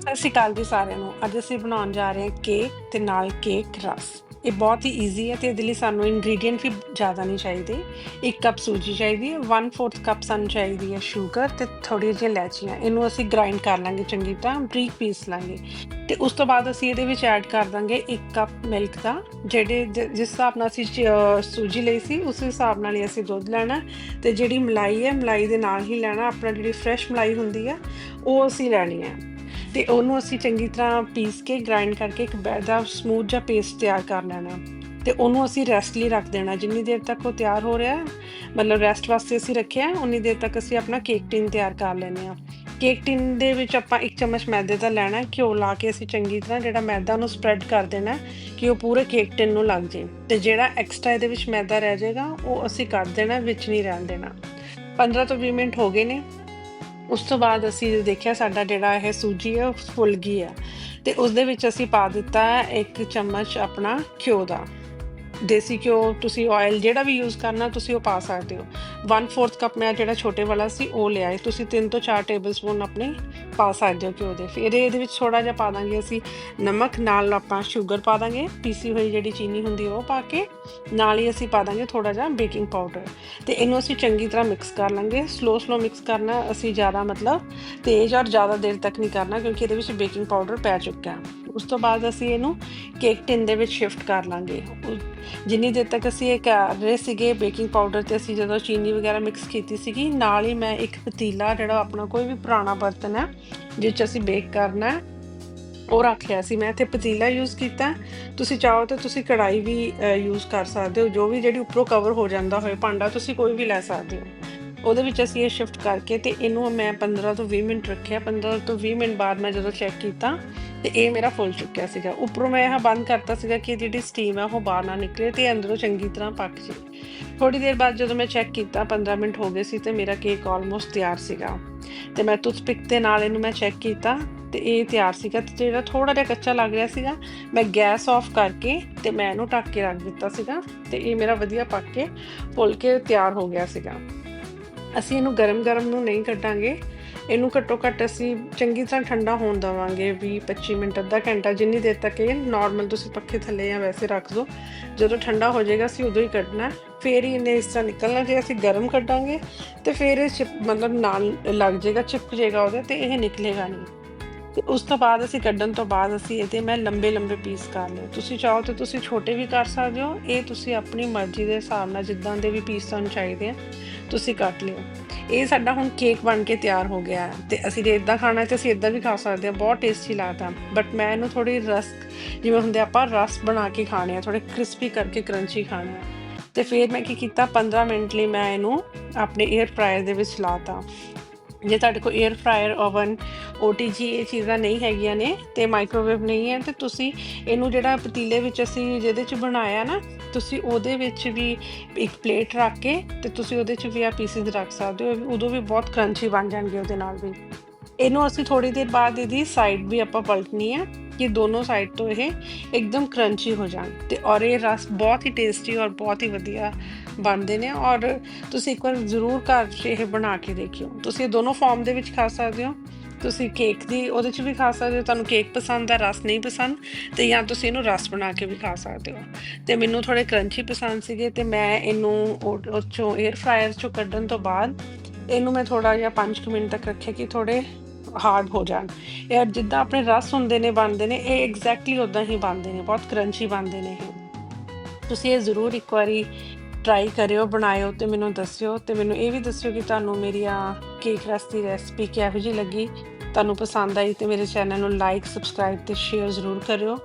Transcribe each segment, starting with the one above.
ਸਤਿ ਸ਼੍ਰੀ ਅਕਾਲ ਜੀ ਸਾਰਿਆਂ ਨੂੰ। ਅੱਜ ਅਸੀਂ ਬਣਾਉਣ ਜਾ ਰਹੇ ਹਾਂ ਕੇਕ ਤੇ ਨਾਲ ਕੇਕ ਰਸ। ਇਹ ਬਹੁਤ ਹੀ ਈਜ਼ੀ ਹੈ ਤੇ ਇਹਦੇ ਲਈ ਸਾਨੂੰ ਇੰਗਰੀਡੀਐਂਟ ਵੀ ਜ਼ਿਆਦਾ ਨਹੀਂ ਚਾਹੀਦੇ। ਇੱਕ ਕੱਪ ਸੂਜੀ ਚਾਹੀਦੀ ਹੈ 1/4 ਕੱਪ ਸਾਨੂੰ ਚਾਹੀਦੀ ਹੈ ਸ਼ੂਗਰ ਤੇ ਥੋੜੀ ਜਿਹੀ ਇਲਾਚੀਆਂ ਇਹਨੂੰ ਅਸੀਂ ਗ੍ਰਾਈਂਡ ਕਰ ਲਾਂਗੇ ਚੰਗੀ ਤਰ੍ਹਾਂ ਬਰੀਕ ਪੀਸ ਲਾਂਗੇ। ਤੇ ਉਸ ਤੋਂ ਬਾਅਦ ਅਸੀਂ ਇਹਦੇ ਵਿੱਚ ਐਡ ਕਰ ਦਾਂਗੇ 1 ਕੱਪ ਮਿਲਕ ਦਾ, ਜਿਹੜੇ ਜ- ਜਿਸ ਹਿਸਾਬ ਨਾਲ ਅਸੀਂ ਸੂਜੀ ਲਈ ਸੀ, ਉਸ ਹਿਸਾਬ ਨਾਲ ਹੀ ਅਸੀਂ ਦੁੱਧ ਲੈਣਾ। ਤੇ ਜਿਹੜੀ ਮਲਾਈ ਹੈ, ਮਲਾਈ ਦੇ ਨਾਲ ਹੀ ਲੈਣਾ। ਆਪਣਾ ਜਿਹੜੀ ਫਰੈਸ਼ ਮਲਾਈ ਹੁੰਦੀ ਹੈ, ਉਹ ਅਸੀਂ ਲੈਣੀ ਹੈ। ਤੇ ਉਹਨੂੰ ਅਸੀਂ ਚੰਗੀ ਤਰ੍ਹਾਂ ਪੀਸ ਕੇ ਗ੍ਰਾਈਂਡ ਕਰਕੇ ਇੱਕ ਬੈਡ ਸਮੂਥ ਜਿਹਾ ਪੇਸਟ ਤਿਆਰ ਕਰ ਲੈਣਾ। ਤੇ ਉਹਨੂੰ ਅਸੀਂ ਰੈਸਟ ਲਈ ਰੱਖ ਦੇਣਾ। ਜਿੰਨੀ ਦੇਰ ਤੱਕ ਉਹ ਤਿਆਰ ਹੋ ਰਿਹਾ ਮਤਲਬ ਰੈਸਟ ਵਾਸਤੇ ਅਸੀਂ ਰੱਖਿਆ ਉਨੀ ਦੇਰ ਤੱਕ ਅਸੀਂ ਆਪਣਾ ਕੇਕ ਟਿਨ ਤਿਆਰ ਕਰ ਲੈਨੇ ਆ ਕੇਕ ਟਿਨ ਦੇ ਵਿੱਚ ਆਪਾਂ ਇੱਕ ਚਮਚ ਮੈਦੇ ਦਾ ਲੈਣਾ ਘਿਓ ਲਾ ਕੇ ਅਸੀਂ ਚੰਗੀ ਤਰ੍ਹਾਂ ਜਿਹੜਾ ਮੈਦਾ ਉਹਨੂੰ ਸਪਰੈਡ ਕਰ ਦੇਣਾ ਕਿ ਉਹ ਪੂਰੇ ਕੇਕ ਟਿਨ ਨੂੰ ਲੱਗ ਜੇ ਤੇ ਜਿਹੜਾ ਐਕਸਟਰਾ ਇਹਦੇ ਵਿੱਚ ਮੈਦਾ ਰਹਿ ਜਾਏਗਾ, ਉਹ ਅਸੀਂ ਕੱਢ ਦੇਣਾ, ਵਿੱਚ ਨਹੀਂ ਰਹਿਣ ਦੇਣਾ। 15 ਤੋਂ 20 ਮਿੰਟ ਹੋ ਗਏ ਨੇ। ਉਸ ਤੋਂ ਬਾਅਦ ਅਸੀਂ ਦੇਖਿਆ ਸਾਡਾ ਜਿਹੜਾ ਇਹ ਸੂਜੀ ਹੈ, ਉਹ ਫੁੱਲ ਗਈ ਹੈ ਤੇ ਉਸ ਦੇ ਵਿੱਚ ਅਸੀਂ ਪਾ ਦਿੱਤਾ ਇੱਕ ਚਮਚ ਆਪਣਾ ਘਿਓ ਦਾ। ਦੇਸੀ ਘਿਓ ਤੁਸੀਂ ਆਇਲ ਜਿਹੜਾ ਵੀ ਯੂਜ਼ ਕਰਨਾ, ਤੁਸੀਂ ਉਹ ਪਾ ਸਕਦੇ ਹੋ। 1/4 ਕੱਪ ਮੈਂ ਜਿਹੜਾ ਛੋਟੇ ਵਾਲਾ ਸੀ, ਉਹ ਲਿਆ ਹੈ। ਤੁਸੀਂ 3 ਤੋਂ 4 ਟੇਬਲਸਪੂਨ ਆਪਣੇ ਪਾ ਸਕਦੇ ਹੋ ਘਿਓ ਦੇ। ਫਿਰ ਇਹਦੇ ਵਿੱਚ ਥੋੜਾ ਜਿਹਾ ਪਾ ਦਾਂਗੇ ਅਸੀਂ ਨਮਕ, ਨਾਲ ਆਪਾਂ ਸ਼ੂਗਰ ਪਾ ਦਾਂਗੇ। ਪੀਸੀ ਹੋਈ ਜਿਹੜੀ ਚੀਨੀ ਹੁੰਦੀ ਉਹ ਪਾ ਕੇ ਨਾਲ ਹੀ ਅਸੀਂ ਪਾ ਦਾਂਗੇ ਥੋੜਾ ਜਿਹਾ ਬੇਕਿੰਗ ਪਾਊਡਰ ਤੇ ਇਹਨੂੰ ਅਸੀਂ ਚੰਗੀ ਤਰ੍ਹਾਂ ਮਿਕਸ ਕਰ ਲਾਂਗੇ। ਸਲੋ ਸਲੋ ਮਿਕਸ ਕਰਨਾ ਅਸੀਂ ਜ਼ਿਆਦਾ ਮਤਲਬ ਤੇਜ਼ ਔਰ ਜ਼ਿਆਦਾ ਦੇਰ ਤੱਕ ਨਹੀਂ ਕਰਨਾ, ਕਿਉਂਕਿ ਇਹਦੇ ਵਿੱਚ ਬੇਕਿੰਗ ਪਾਊਡਰ ਪੈ ਚੁੱਕਾ ਹੈ। ਉਸ ਤੋਂ ਬਾਅਦ ਅਸੀਂ ਇਹਨੂੰ ਕੇਕ ਟਿਨ ਦੇ ਵਿੱਚ ਸ਼ਿਫਟ ਕਰ ਲਾਂਗੇ। ਜਿੰਨੀ ਦੇਰ ਤੱਕ ਅਸੀਂ ਇਹ ਕਰ ਰਹੇ ਸੀਗੇ ਬੇਕਿੰਗ ਪਾਊਡਰ ਤੇ ਅਸੀਂ ਜਦੋਂ ਚੀਨੀ ਵਗੈਰਾ ਮਿਕਸ ਕੀਤੀ ਸੀਗੀ। ਨਾਲ ਹੀ ਮੈਂ ਇੱਕ ਪਤੀਲਾ ਜਿਹੜਾ ਆਪਣਾ ਕੋਈ ਵੀ ਪੁਰਾਣਾ ਬਰਤਨ ਹੈ ਜਿਸ 'ਚ ਅਸੀਂ ਬੇਕ ਕਰਨਾ ਹੈ, ਉਹ ਰੱਖ ਲਿਆ ਸੀ। ਮੈਂ ਇੱਥੇ ਪਤੀਲਾ ਯੂਜ਼ ਕੀਤਾ ਤੁਸੀਂ ਚਾਹੋ ਤਾਂ ਤੁਸੀਂ ਕੜਾਈ ਵੀ ਯੂਜ਼ ਕਰ ਸਕਦੇ ਹੋ। ਜੋ ਵੀ ਜਿਹੜੀ ਉੱਪਰੋਂ ਕਵਰ ਹੋ ਜਾਂਦਾ ਹੋਏ, ਭਾਂਡਾ ਤੁਸੀਂ ਕੋਈ ਵੀ ਲੈ ਸਕਦੇ ਹੋ। ਉਹਦੇ ਵਿੱਚ ਅਸੀਂ ਇਹ ਸ਼ਿਫਟ ਕਰਕੇ ਤੇ ਇਹਨੂੰ ਮੈਂ 15 ਤੋਂ 20 ਮਿੰਟ ਰੱਖਿਆ। 15 ਤੋਂ 20 ਮਿੰਟ ਬਾਅਦ ਮੈਂ ਜਦੋਂ ਚੈੱਕ ਕੀਤਾ, ਤੇ ਇਹ ਮੇਰਾ ਫੁੱਲ ਚੁੱਕਿਆ ਸੀਗਾ। ਉੱਪਰੋਂ ਮੈਂ ਇਹ ਬੰਦ ਕਰਤਾ ਸੀਗਾ ਕਿ ਜਿਹੜੀ ਸਟੀਮ ਹੈ ਉਹ ਬਾਹਰ ਨਾ ਨਿਕਲੇ ਤੇ ਅੰਦਰੋਂ ਚੰਗੀ ਤਰ੍ਹਾਂ ਪੱਕ ਜੇ ਥੋੜੀ ਦੇਰ ਬਾਅਦ ਜਦੋਂ ਮੈਂ ਚੈੱਕ ਕੀਤਾ 15 ਮਿੰਟ ਹੋ ਗਏ ਸੀ ਤੇ ਮੇਰਾ ਕੇਕ ਆਲਮੋਸਟ ਤਿਆਰ ਸੀਗਾ। ਤੇ ਮੈਂ ਟੂਥਪਿਕ ਦੇ ਨਾਲ ਇਹਨੂੰ ਮੈਂ ਚੈੱਕ ਕੀਤਾ ਤੇ ਇਹ ਤਿਆਰ ਸੀਗਾ ਤੇ ਜਿਹੜਾ ਥੋੜਾ ਜਿਹਾ ਕੱਚਾ ਲੱਗ ਰਿਹਾ ਸੀਗਾ, ਮੈਂ ਗੈਸ ਆਫ ਕਰਕੇ ਤੇ ਮੈਂ ਇਹਨੂੰ ਢੱਕ ਕੇ ਰੱਖ ਦਿੱਤਾ ਸੀਗਾ ਤੇ ਇਹ ਮੇਰਾ ਵਧੀਆ ਪੱਕ ਕੇ ਫੁੱਲ ਕੇ ਤਿਆਰ ਹੋ ਗਿਆ ਸੀਗਾ। ਅਸੀਂ ਇਹਨੂੰ ਗਰਮ-ਗਰਮ ਨੂੰ ਨਹੀਂ ਕੱਢਾਂਗੇ ਇਹਨੂੰ ਘੱਟੋ ਘੱਟ ਅਸੀਂ ਚੰਗੀ ਤਰ੍ਹਾਂ ਠੰਡਾ ਹੋਣ ਦਵਾਂਗੇ 20-25 ਮਿੰਟ, ਅੱਧਾ ਘੰਟਾ ਜਿੰਨੀ ਦੇਰ ਤੱਕ ਇਹ ਨਾਰਮਲ ਤੁਸੀਂ ਪੱਖੇ ਥੱਲੇ ਜਾਂ ਵੈਸੇ ਰੱਖ ਦਿਓ ਜਦੋਂ ਠੰਡਾ ਹੋ ਜਾਏਗਾ, ਅਸੀਂ ਉਦੋਂ ਹੀ ਕੱਢਣਾ ਹੈ। ਫਿਰ ਹੀ ਇਹਨੇ ਇਸ ਤਰ੍ਹਾਂ ਨਿਕਲਣਾ, ਜੇ ਅਸੀਂ ਗਰਮ ਕੱਢਾਂਗੇ ਤੇ ਫਿਰ ਇਹ ਚਿਪ ਮਤਲਬ ਨਾਲ ਲੱਗ ਜਾਏਗਾ, ਚਿਪਕ ਜਾਏਗਾ ਉਹਦੇ ਤੇ ਇਹ ਨਿਕਲੇਗਾ ਨਹੀਂ। ਤੇ ਉਸ ਤੋਂ ਬਾਅਦ ਅਸੀਂ ਕੱਢਣ ਤੋਂ ਬਾਅਦ ਅਸੀਂ ਇਹਦੇ ਮੈਂ ਲੰਬੇ ਲੰਬੇ ਪੀਸ ਕਰ ਲਏ। ਤੁਸੀਂ ਚਾਹੋ ਤਾਂ ਤੁਸੀਂ ਛੋਟੇ ਵੀ ਕਰ ਸਕਦੇ ਹੋ। ਇਹ ਤੁਸੀਂ ਆਪਣੀ ਮਰਜ਼ੀ ਦੇ ਹਿਸਾਬ ਨਾਲ ਜਿੱਦਾਂ ਦੇ ਵੀ ਪੀਸ ਤੁਹਾਨੂੰ ਚਾਹੀਦੇ ਆ, ਤੁਸੀਂ ਕੱਟ ਲਿਓ। ਇਹ ਸਾਡਾ ਹੁਣ ਕੇਕ ਬਣ ਕੇ ਤਿਆਰ ਹੋ ਗਿਆ ਹੈ ਤੇ ਅਸੀਂ ਜੇ ਇਦਾਂ ਖਾਣਾ ਹੈ ਤੇ ਅਸੀਂ ਇਦਾਂ ਵੀ ਖਾ ਸਕਦੇ ਹਾਂ। ਬਹੁਤ ਟੇਸਟੀ ਲੱਗਦਾ। ਬਟ ਮੈਂ ਇਹਨੂੰ ਥੋੜੀ ਰਸ ਜਿਵੇਂ ਹੁੰਦੇ ਆਪਾਂ ਰਸ ਬਣਾ ਕੇ ਖਾਣੇ ਆ ਥੋੜੇ ਕ੍ਰਿਸਪੀ ਕਰਕੇ ਕਰੰਚੀ ਖਾਣੇ ਆ। ਤੇ ਫਿਰ ਮੈਂ ਕੀ ਕੀਤਾ 15 ਮਿੰਟ ਲਈ ਮੈਂ ਇਹਨੂੰ ਆਪਣੇ 에ਅਰ ਫਰਾਇਰ ਦੇ ਵਿੱਚ ਲਾਤਾ। ਜੇ ਤੁਹਾਡੇ ਕੋਲ 에ਅਰ ਫਰਾਇਰ ਓਵਨ OTG ਇਹ ਚੀਜ਼ਾਂ ਨਹੀਂ ਹੈਗੀਆਂ ਨੇ ਤੇ ਮਾਈਕ੍ਰੋਵੇਵ ਨਹੀਂ ਹੈ ਤੇ ਤੁਸੀਂ ਇਹਨੂੰ ਜਿਹੜਾ ਪਤੀਲੇ ਵਿੱਚ ਅਸੀਂ ਜਿਹਦੇ ਚ ਬਣਾਇਆ ਨਾ, ਤੁਸੀਂ ਉਹਦੇ ਵਿੱਚ ਵੀ ਇੱਕ ਪਲੇਟ ਰੱਖ ਕੇ ਤੇ ਤੁਸੀਂ ਉਹਦੇ ਚ ਵੀ ਆ ਪੀਸਿਸ ਰੱਖ ਸਕਦੇ ਹੋ, ਉਦੋਂ ਵੀ ਬਹੁਤ ਕਰੰਚੀ ਬਣ ਜਾਣਗੇ ਉਹਦੇ ਨਾਲ ਵੀ। ਇਹਨੂੰ ਅਸੀਂ ਥੋੜੀ ਦੇਰ ਬਾਅਦ ਇਹਦੀ ਸਾਈਡ ਵੀ ਆਪਾਂ ਪਲਟਣੀ ਹੈ ਕਿ ਦੋਨੋਂ ਸਾਈਡ ਤੋਂ ਇਹ ਇੱਕਦਮ ਕਰੰਚੀ ਹੋ ਜਾਣ ਤੇ ਔਰ ਇਹ ਰਸ ਬਹੁਤ ਹੀ ਟੇਸਟੀ ਔਰ ਬਹੁਤ ਹੀ ਵਧੀਆ ਬਣਦੇ ਨੇ ਔਰ ਤੁਸੀਂ ਇੱਕ ਵਾਰ ਜ਼ਰੂਰ ਘਰ 'ਚ ਇਹ ਬਣਾ ਕੇ ਦੇਖਿਓ। ਤੁਸੀਂ ਇਹ ਦੋਨੋਂ ਫਾਰਮ ਦੇ ਵਿੱਚ ਖਾ ਸਕਦੇ ਹੋ। ਤੁਸੀਂ ਕੇਕ ਦੀ, ਉਹਦੇ 'ਚ ਵੀ ਖਾ ਸਕਦੇ ਹੋ। ਤੁਹਾਨੂੰ ਕੇਕ ਪਸੰਦ ਆ, ਰਸ ਨਹੀਂ ਪਸੰਦ, ਤੇ ਜਾਂ ਤੁਸੀਂ ਇਹਨੂੰ ਰਸ ਬਣਾ ਕੇ ਵੀ ਖਾ ਸਕਦੇ ਹੋ। ਤੇ ਮੈਨੂੰ ਥੋੜੇ ਕਰੰਚੀ ਪਸੰਦ ਸੀਗੇ ਤੇ ਮੈਂ ਇਹਨੂੰ ਉਹ ਉਹ 'ਚੋਂ 에ਅਰ ਫਰਾਇਰ 'ਚੋਂ ਕੱਢਣ ਤੋਂ ਬਾਅਦ ਇਹਨੂੰ ਮੈਂ ਥੋੜਾ ਜਿਹਾ 5 ਮਿੰਟ ਤੱਕ ਰੱਖਿਆ ਕਿ ਥੋੜੇ ਹਾਰਡ ਹੋ ਜਾਣ। ਇਹ ਜਿੱਦਾਂ ਆਪਣੇ ਰਸ ਹੁੰਦੇ ਨੇ, ਬਣਦੇ ਨੇ, ਇਹ ਐਗਜ਼ੈਕਟਲੀ ਉਦਾਂ ਹੀ ਬਣਦੇ ਨੇ, ਬਹੁਤ ਕਰੰਚੀ ਬਣਦੇ ਨੇ ਇਹ। ਤੁਸੀਂ ਇਹ ਜ਼ਰੂਰ ਇੱਕ ਵਾਰੀ ਟਰਾਈ ਕਰਿਓ, ਬਣਾਇਓ ਤੇ ਮੈਨੂੰ ਦੱਸਿਓ ਤੇ ਮੈਨੂੰ ਇਹ ਵੀ ਦੱਸਿਓ ਕਿ ਤੁਹਾਨੂੰ ਮੇਰੀ ਆ ਕੇਕ ਰਸ ਦੀ ਰੈਸਪੀ ਕਿਹੋ ਜਿਹੀ ਲੱਗੀ। ਤੁਹਾਨੂੰ ਪਸੰਦ ਆਈ ਤੇ ਮੇਰੇ ਚੈਨਲ ਨੂੰ ਲਾਈਕ ਸਬਸਕ੍ਰਾਈਬ ਤੇ ਸ਼ੇਅਰ ਜ਼ਰੂਰ ਕਰਿਓ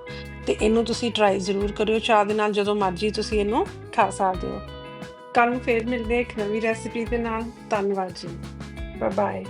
ਤੇ ਇਹਨੂੰ ਤੁਸੀਂ ਟਰਾਈ ਜ਼ਰੂਰ ਕਰਿਓ, ਚਾਹ ਦੇ ਨਾਲ ਜਦੋਂ ਮਰਜ਼ੀ ਤੁਸੀਂ ਇਹਨੂੰ ਖਾ ਸਕਦੇ ਹੋ। ਕੱਲ ਨੂੰ ਫੇਰ ਮਿਲਦੇ ਇੱਕ ਨਵੀਂ ਰੈਸਪੀ ਦੇ ਨਾਲ। ਧੰਨਵਾਦ ਜੀ। Bye bye